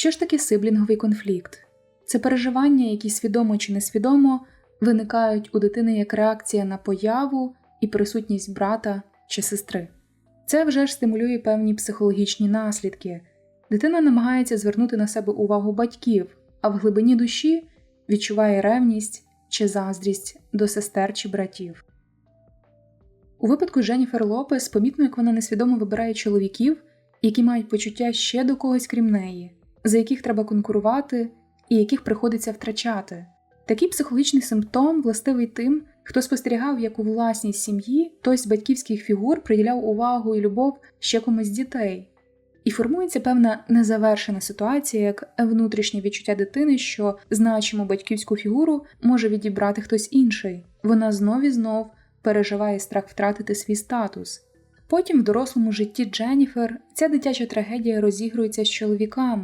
Що ж таке сиблінговий конфлікт? Це переживання, які свідомо чи несвідомо виникають у дитини як реакція на появу і присутність брата чи сестри. Це вже ж стимулює певні психологічні наслідки. Дитина намагається звернути на себе увагу батьків, а в глибині душі відчуває ревність чи заздрість до сестер чи братів. У випадку Дженніфер Лопес помітно, як вона несвідомо вибирає чоловіків, які мають почуття ще до когось крім неї, за яких треба конкурувати і яких приходиться втрачати. Такий психологічний симптом властивий тим, хто спостерігав, як у власній сім'ї хтось з батьківських фігур приділяв увагу і любов ще комусь з дітей. І формується певна незавершена ситуація, як внутрішнє відчуття дитини, що значиму батьківську фігуру може відібрати хтось інший. Вона знов і знов переживає страх втратити свій статус. Потім в дорослому житті Дженніфер ця дитяча трагедія розігрується з чоловіками,